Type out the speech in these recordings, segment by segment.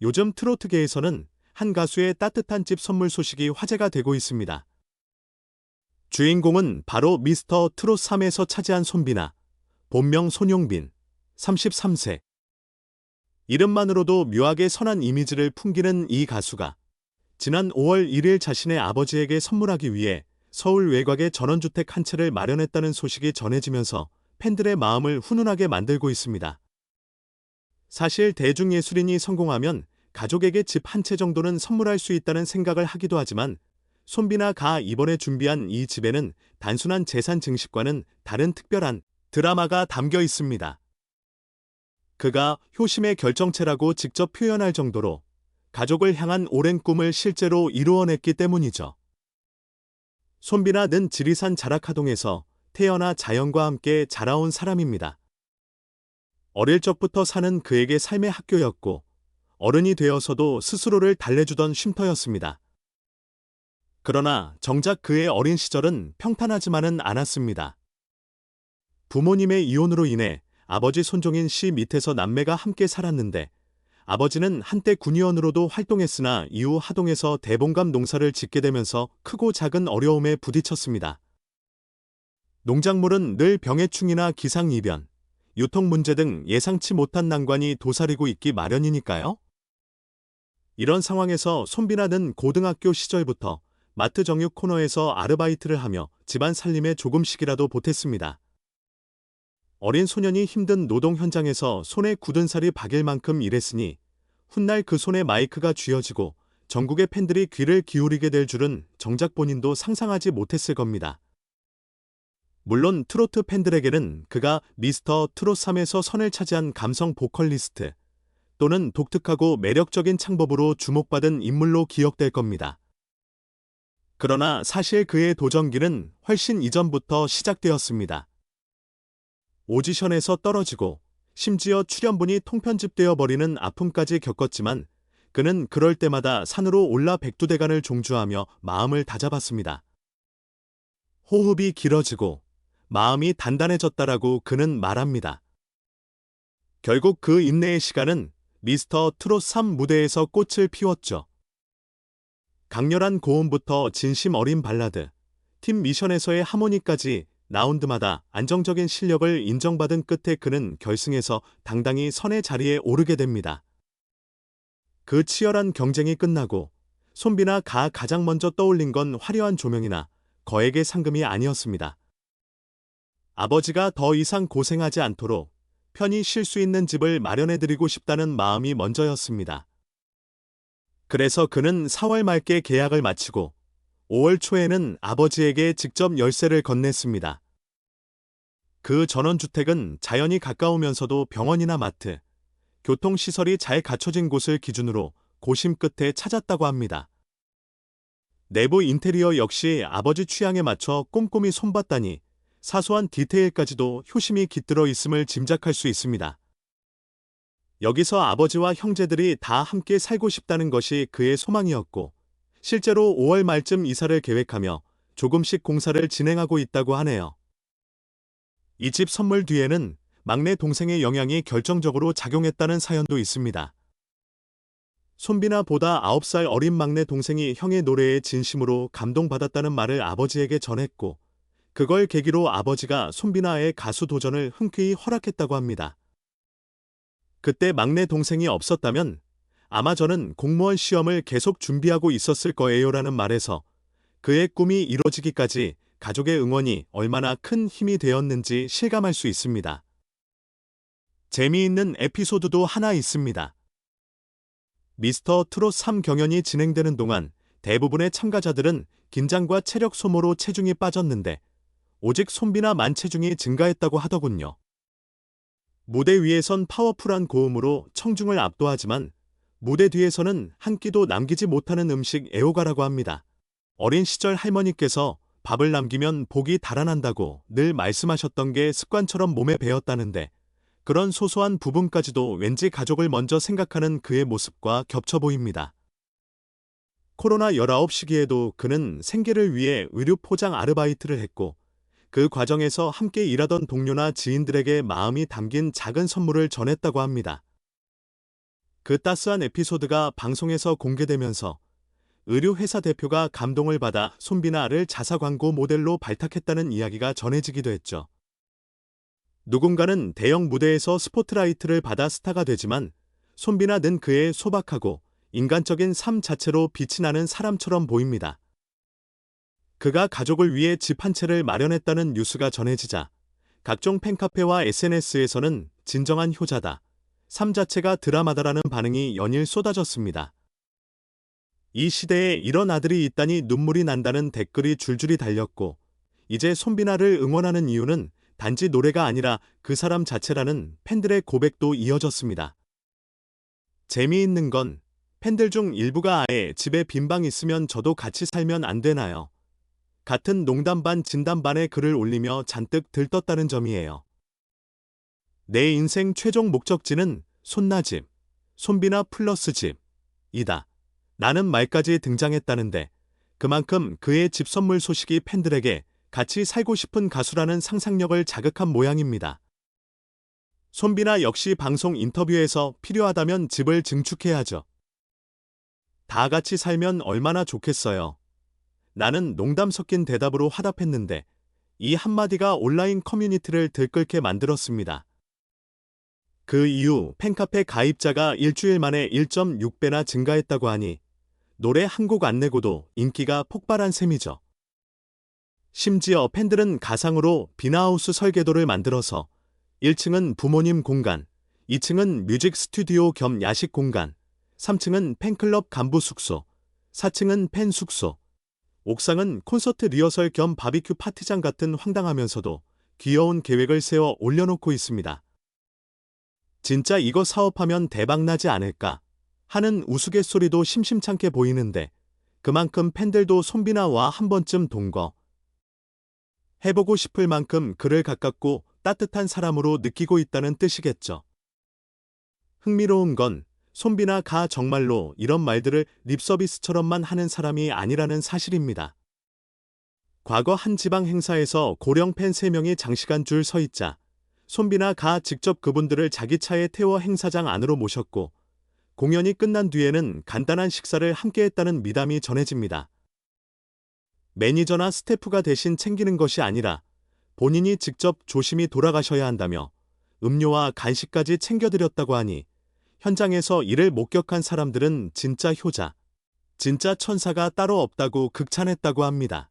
요즘 트로트계에서는 한 가수의 따뜻한 집 선물 소식이 화제가 되고 있습니다. 주인공은 바로 미스터 트롯 3에서 차지한 손비나, 본명 손용빈, 33세. 이름만으로도 묘하게 선한 이미지를 풍기는 이 가수가 지난 5월 1일 자신의 아버지에게 선물하기 위해 서울 외곽에 전원주택 한 채를 마련했다는 소식이 전해지면서 팬들의 마음을 훈훈하게 만들고 있습니다. 사실 대중예술인이 성공하면 가족에게 집 한 채 정도는 선물할 수 있다는 생각을 하기도 하지만 손비나 가 이번에 준비한 이 집에는 단순한 재산 증식과는 다른 특별한 드라마가 담겨 있습니다. 그가 효심의 결정체라고 직접 표현할 정도로 가족을 향한 오랜 꿈을 실제로 이루어냈기 때문이죠. 손비나는 지리산 자락하동에서 태어나 자연과 함께 자라온 사람입니다. 어릴 적부터 사는 그에게 삶의 학교였고 어른이 되어서도 스스로를 달래주던 쉼터였습니다. 그러나 정작 그의 어린 시절은 평탄하지만은 않았습니다. 부모님의 이혼으로 인해 아버지 손종인 씨 밑에서 남매가 함께 살았는데 아버지는 한때 군의원으로도 활동했으나 이후 하동에서 대봉감 농사를 짓게 되면서 크고 작은 어려움에 부딪혔습니다. 농작물은 늘 병해충이나 기상이변, 유통 문제 등 예상치 못한 난관이 도사리고 있기 마련이니까요. 이런 상황에서 손비나는 고등학교 시절부터 마트 정육 코너에서 아르바이트를 하며 집안 살림에 조금씩이라도 보탰습니다. 어린 소년이 힘든 노동 현장에서 손에 굳은 살이 박일 만큼 일했으니 훗날 그 손에 마이크가 쥐어지고 전국의 팬들이 귀를 기울이게 될 줄은 정작 본인도 상상하지 못했을 겁니다. 물론 트로트 팬들에게는 그가 미스터 트롯 3에서 선을 차지한 감성 보컬리스트 또는 독특하고 매력적인 창법으로 주목받은 인물로 기억될 겁니다. 그러나 사실 그의 도전기는 훨씬 이전부터 시작되었습니다. 오디션에서 떨어지고 심지어 출연분이 통편집되어 버리는 아픔까지 겪었지만 그는 그럴 때마다 산으로 올라 백두대간을 종주하며 마음을 다잡았습니다. 호흡이 길어지고 마음이 단단해졌다라고 그는 말합니다. 결국 그 인내의 시간은 미스터 트롯 3 무대에서 꽃을 피웠죠. 강렬한 고음부터 진심 어린 발라드, 팀 미션에서의 하모니까지 라운드마다 안정적인 실력을 인정받은 끝에 그는 결승에서 당당히 선의 자리에 오르게 됩니다. 그 치열한 경쟁이 끝나고 손비나 가 가장 먼저 떠올린 건 화려한 조명이나 거액의 상금이 아니었습니다. 아버지가 더 이상 고생하지 않도록 편히 쉴 수 있는 집을 마련해드리고 싶다는 마음이 먼저였습니다. 그래서 그는 4월 말께 계약을 마치고 5월 초에는 아버지에게 직접 열쇠를 건넸습니다. 그 전원주택은 자연이 가까우면서도 병원이나 마트, 교통시설이 잘 갖춰진 곳을 기준으로 고심 끝에 찾았다고 합니다. 내부 인테리어 역시 아버지 취향에 맞춰 꼼꼼히 손봤다니 사소한 디테일까지도 효심이 깃들어 있음을 짐작할 수 있습니다. 여기서 아버지와 형제들이 다 함께 살고 싶다는 것이 그의 소망이었고, 실제로 5월 말쯤 이사를 계획하며 조금씩 공사를 진행하고 있다고 하네요. 이 집 선물 뒤에는 막내 동생의 영향이 결정적으로 작용했다는 사연도 있습니다. 손비나보다 9살 어린 막내 동생이 형의 노래에 진심으로 감동받았다는 말을 아버지에게 전했고, 그걸 계기로 아버지가 손비나의 가수 도전을 흔쾌히 허락했다고 합니다. 그때 막내 동생이 없었다면 아마 저는 공무원 시험을 계속 준비하고 있었을 거예요라는 말에서 그의 꿈이 이루어지기까지 가족의 응원이 얼마나 큰 힘이 되었는지 실감할 수 있습니다. 재미있는 에피소드도 하나 있습니다. 미스터 트롯 3 경연이 진행되는 동안 대부분의 참가자들은 긴장과 체력 소모로 체중이 빠졌는데 오직 손비나 만체중이 증가했다고 하더군요. 무대 위에선 파워풀한 고음으로 청중을 압도하지만 무대 뒤에서는 한 끼도 남기지 못하는 음식 애호가라고 합니다. 어린 시절 할머니께서 밥을 남기면 복이 달아난다고 늘 말씀하셨던 게 습관처럼 몸에 배었다는데 그런 소소한 부분까지도 왠지 가족을 먼저 생각하는 그의 모습과 겹쳐 보입니다. 코로나 19 시기에도 그는 생계를 위해 의류 포장 아르바이트를 했고 그 과정에서 함께 일하던 동료나 지인들에게 마음이 담긴 작은 선물을 전했다고 합니다. 그 따스한 에피소드가 방송에서 공개되면서 의류회사 대표가 감동을 받아 손비나를 자사 광고 모델로 발탁했다는 이야기가 전해지기도 했죠. 누군가는 대형 무대에서 스포트라이트를 받아 스타가 되지만 손비나는 그의 소박하고 인간적인 삶 자체로 빛이 나는 사람처럼 보입니다. 그가 가족을 위해 집 한 채를 마련했다는 뉴스가 전해지자 각종 팬카페와 SNS에서는 진정한 효자다. 삶 자체가 드라마다라는 반응이 연일 쏟아졌습니다. 이 시대에 이런 아들이 있다니 눈물이 난다는 댓글이 줄줄이 달렸고, 이제 손비나를 응원하는 이유는 단지 노래가 아니라 그 사람 자체라는 팬들의 고백도 이어졌습니다. 재미있는 건 팬들 중 일부가 아예 집에 빈방 있으면 저도 같이 살면 안 되나요? 같은 농담 반 진담 반의 글을 올리며 잔뜩 들떴다는 점이에요. 내 인생 최종 목적지는 손나집, 손비나 플러스 집이다. 나는 말까지 등장했다는데 그만큼 그의 집 선물 소식이 팬들에게 같이 살고 싶은 가수라는 상상력을 자극한 모양입니다. 손비나 역시 방송 인터뷰에서 필요하다면 집을 증축해야죠. 다 같이 살면 얼마나 좋겠어요. 나는 농담 섞인 대답으로 화답했는데 이 한마디가 온라인 커뮤니티를 들끓게 만들었습니다. 그 이후 팬카페 가입자가 일주일 만에 1.6배나 증가했다고 하니 노래 한 곡 안 내고도 인기가 폭발한 셈이죠. 심지어 팬들은 가상으로 비나하우스 설계도를 만들어서 1층은 부모님 공간, 2층은 뮤직 스튜디오 겸 야식 공간, 3층은 팬클럽 간부 숙소, 4층은 팬 숙소, 옥상은 콘서트 리허설 겸 바비큐 파티장 같은 황당하면서도 귀여운 계획을 세워 올려놓고 있습니다. 진짜 이거 사업하면 대박나지 않을까 하는 우스갯소리도 심심찮게 보이는데 그만큼 팬들도 손비나와 한 번쯤 동거 해보고 싶을 만큼 그를 가깝고 따뜻한 사람으로 느끼고 있다는 뜻이겠죠. 흥미로운 건 손비나 가 정말로 이런 말들을 립서비스처럼만 하는 사람이 아니라는 사실입니다. 과거 한 지방 행사에서 고령 팬 3명이 장시간 줄 서 있자 손비나 가 직접 그분들을 자기 차에 태워 행사장 안으로 모셨고 공연이 끝난 뒤에는 간단한 식사를 함께 했다는 미담이 전해집니다. 매니저나 스태프가 대신 챙기는 것이 아니라 본인이 직접 조심히 돌아가셔야 한다며 음료와 간식까지 챙겨드렸다고 하니 현장에서 이를 목격한 사람들은 진짜 효자, 진짜 천사가 따로 없다고 극찬했다고 합니다.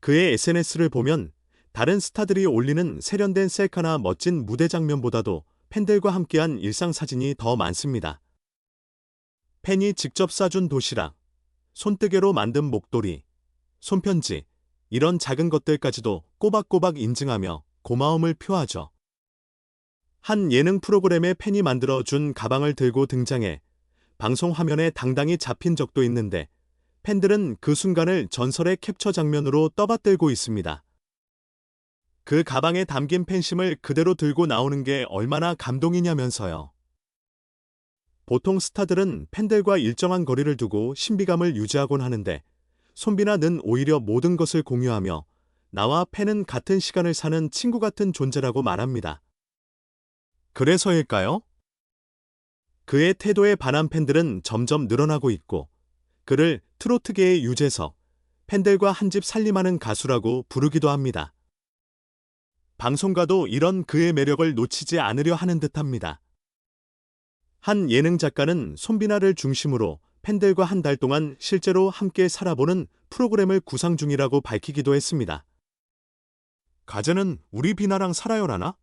그의 SNS를 보면 다른 스타들이 올리는 세련된 셀카나 멋진 무대 장면보다도 팬들과 함께한 일상 사진이 더 많습니다. 팬이 직접 싸준 도시락, 손뜨개로 만든 목도리, 손편지, 이런 작은 것들까지도 꼬박꼬박 인증하며 고마움을 표하죠. 한 예능 프로그램의 팬이 만들어 준 가방을 들고 등장해 방송 화면에 당당히 잡힌 적도 있는데 팬들은 그 순간을 전설의 캡처 장면으로 떠받들고 있습니다. 그 가방에 담긴 팬심을 그대로 들고 나오는 게 얼마나 감동이냐면서요. 보통 스타들은 팬들과 일정한 거리를 두고 신비감을 유지하곤 하는데 손비나는 오히려 모든 것을 공유하며 나와 팬은 같은 시간을 사는 친구 같은 존재라고 말합니다. 그래서일까요? 그의 태도에 반한 팬들은 점점 늘어나고 있고 그를 트로트계의 유재석, 팬들과 한 집 살림하는 가수라고 부르기도 합니다. 방송가도 이런 그의 매력을 놓치지 않으려 하는 듯합니다. 한 예능 작가는 손비나를 중심으로 팬들과 한 달 동안 실제로 함께 살아보는 프로그램을 구상 중이라고 밝히기도 했습니다. 가제는 우리 비나랑 살아요라나?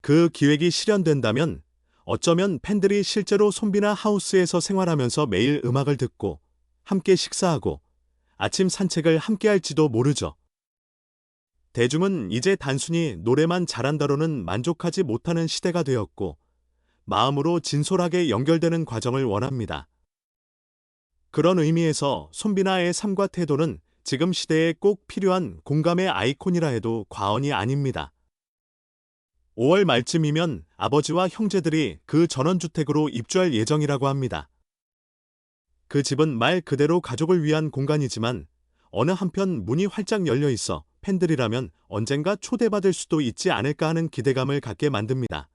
그 기획이 실현된다면 어쩌면 팬들이 실제로 손비나 하우스에서 생활하면서 매일 음악을 듣고 함께 식사하고 아침 산책을 함께 할지도 모르죠. 대중은 이제 단순히 노래만 잘한다로는 만족하지 못하는 시대가 되었고 마음으로 진솔하게 연결되는 과정을 원합니다. 그런 의미에서 손비나의 삶과 태도는 지금 시대에 꼭 필요한 공감의 아이콘이라 해도 과언이 아닙니다. 5월 말쯤이면 아버지와 형제들이 그 전원주택으로 입주할 예정이라고 합니다. 그 집은 말 그대로 가족을 위한 공간이지만 어느 한편 문이 활짝 열려 있어 팬들이라면 언젠가 초대받을 수도 있지 않을까 하는 기대감을 갖게 만듭니다.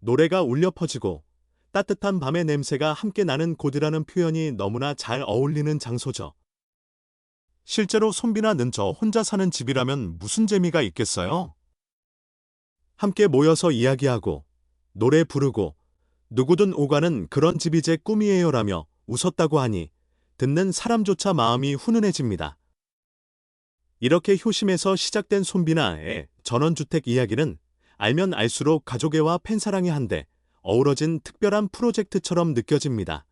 노래가 울려 퍼지고 따뜻한 밤의 냄새가 함께 나는 곳이라는 표현이 너무나 잘 어울리는 장소죠. 실제로 손비나 는 저 혼자 사는 집이라면 무슨 재미가 있겠어요? 함께 모여서 이야기하고, 노래 부르고, 누구든 오가는 그런 집이 제 꿈이에요라며 웃었다고 하니, 듣는 사람조차 마음이 훈훈해집니다. 이렇게 효심에서 시작된 손비나의 전원주택 이야기는 알면 알수록 가족애와 팬사랑이 한데 어우러진 특별한 프로젝트처럼 느껴집니다.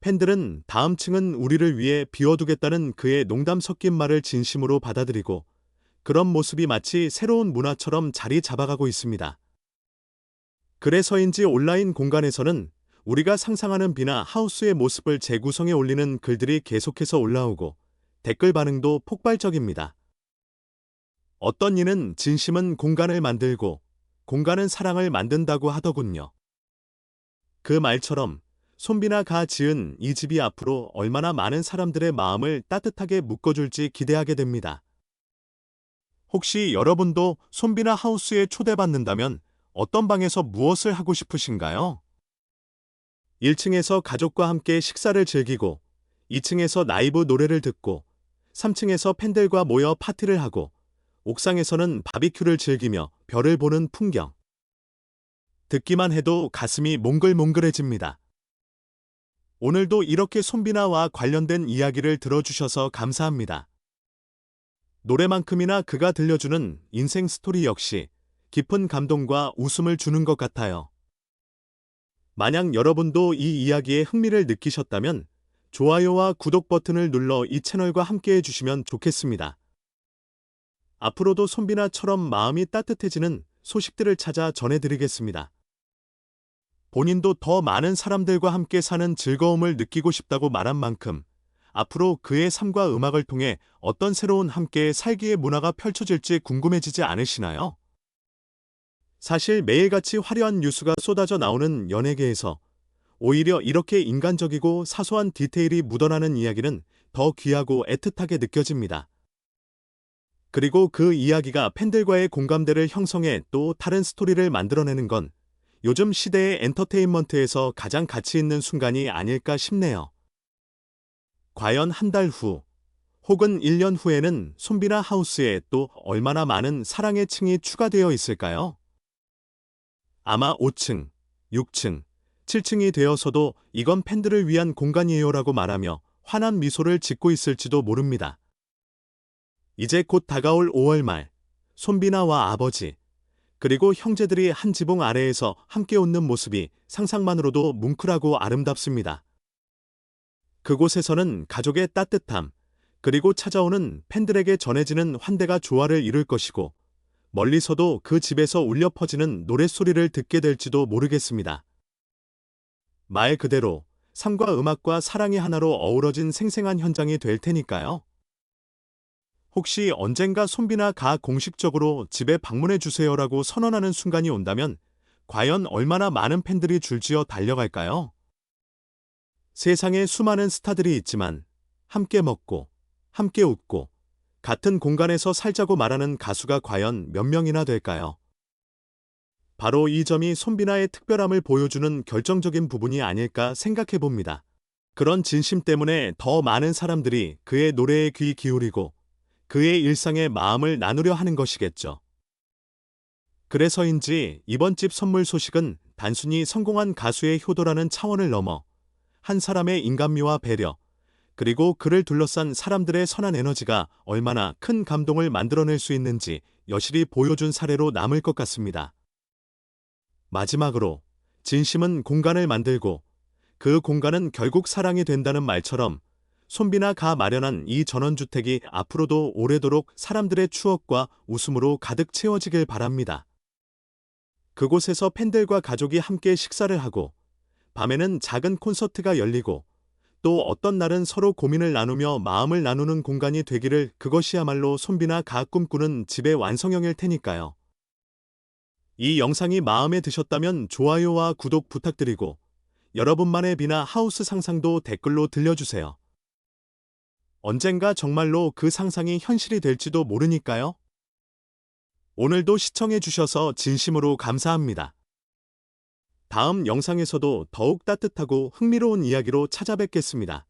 팬들은 다음 층은 우리를 위해 비워두겠다는 그의 농담 섞인 말을 진심으로 받아들이고 그런 모습이 마치 새로운 문화처럼 자리 잡아가고 있습니다. 그래서인지 온라인 공간에서는 우리가 상상하는 비나 하우스의 모습을 재구성해 올리는 글들이 계속해서 올라오고 댓글 반응도 폭발적입니다. 어떤 이는 진심은 공간을 만들고 공간은 사랑을 만든다고 하더군요. 그 말처럼 손비나 가 지은 이 집이 앞으로 얼마나 많은 사람들의 마음을 따뜻하게 묶어줄지 기대하게 됩니다. 혹시 여러분도 손비나 하우스에 초대받는다면 어떤 방에서 무엇을 하고 싶으신가요? 1층에서 가족과 함께 식사를 즐기고 2층에서 라이브 노래를 듣고 3층에서 팬들과 모여 파티를 하고 옥상에서는 바비큐를 즐기며 별을 보는 풍경. 듣기만 해도 가슴이 몽글몽글해집니다. 오늘도 이렇게 손비나와 관련된 이야기를 들어주셔서 감사합니다. 노래만큼이나 그가 들려주는 인생 스토리 역시 깊은 감동과 웃음을 주는 것 같아요. 만약 여러분도 이 이야기에 흥미를 느끼셨다면 좋아요와 구독 버튼을 눌러 이 채널과 함께 해주시면 좋겠습니다. 앞으로도 손비나처럼 마음이 따뜻해지는 소식들을 찾아 전해드리겠습니다. 본인도 더 많은 사람들과 함께 사는 즐거움을 느끼고 싶다고 말한 만큼 앞으로 그의 삶과 음악을 통해 어떤 새로운 함께 살기의 문화가 펼쳐질지 궁금해지지 않으시나요? 사실 매일같이 화려한 뉴스가 쏟아져 나오는 연예계에서 오히려 이렇게 인간적이고 사소한 디테일이 묻어나는 이야기는 더 귀하고 애틋하게 느껴집니다. 그리고 그 이야기가 팬들과의 공감대를 형성해 또 다른 스토리를 만들어내는 건 요즘 시대의 엔터테인먼트에서 가장 가치 있는 순간이 아닐까 싶네요. 과연 한 달 후, 혹은 1년 후에는 손비나 하우스에 또 얼마나 많은 사랑의 층이 추가되어 있을까요? 아마 5층, 6층, 7층이 되어서도 이건 팬들을 위한 공간이에요 라고 말하며 환한 미소를 짓고 있을지도 모릅니다. 이제 곧 다가올 5월 말, 손비나와 아버지, 그리고 형제들이 한 지붕 아래에서 함께 웃는 모습이 상상만으로도 뭉클하고 아름답습니다. 그곳에서는 가족의 따뜻함, 그리고 찾아오는 팬들에게 전해지는 환대가 조화를 이룰 것이고, 멀리서도 그 집에서 울려 퍼지는 노랫소리를 듣게 될지도 모르겠습니다. 말 그대로 삶과 음악과 사랑이 하나로 어우러진 생생한 현장이 될 테니까요. 혹시 언젠가 손비나 가 공식적으로 집에 방문해 주세요라고 선언하는 순간이 온다면 과연 얼마나 많은 팬들이 줄지어 달려갈까요? 세상에 수많은 스타들이 있지만 함께 먹고 함께 웃고 같은 공간에서 살자고 말하는 가수가 과연 몇 명이나 될까요? 바로 이 점이 손비나의 특별함을 보여주는 결정적인 부분이 아닐까 생각해 봅니다. 그런 진심 때문에 더 많은 사람들이 그의 노래에 귀 기울이고 그의 일상에 마음을 나누려 하는 것이겠죠. 그래서인지 이번 집 선물 소식은 단순히 성공한 가수의 효도라는 차원을 넘어 한 사람의 인간미와 배려, 그리고 그를 둘러싼 사람들의 선한 에너지가 얼마나 큰 감동을 만들어낼 수 있는지 여실히 보여준 사례로 남을 것 같습니다. 마지막으로, 진심은 공간을 만들고 그 공간은 결국 사랑이 된다는 말처럼 손비나 가 마련한 이 전원주택이 앞으로도 오래도록 사람들의 추억과 웃음으로 가득 채워지길 바랍니다. 그곳에서 팬들과 가족이 함께 식사를 하고, 밤에는 작은 콘서트가 열리고, 또 어떤 날은 서로 고민을 나누며 마음을 나누는 공간이 되기를 그것이야말로 손비나 가 꿈꾸는 집의 완성형일 테니까요. 이 영상이 마음에 드셨다면 좋아요와 구독 부탁드리고, 여러분만의 비나 하우스 상상도 댓글로 들려주세요. 언젠가 정말로 그 상상이 현실이 될지도 모르니까요. 오늘도 시청해 주셔서 진심으로 감사합니다. 다음 영상에서도 더욱 따뜻하고 흥미로운 이야기로 찾아뵙겠습니다.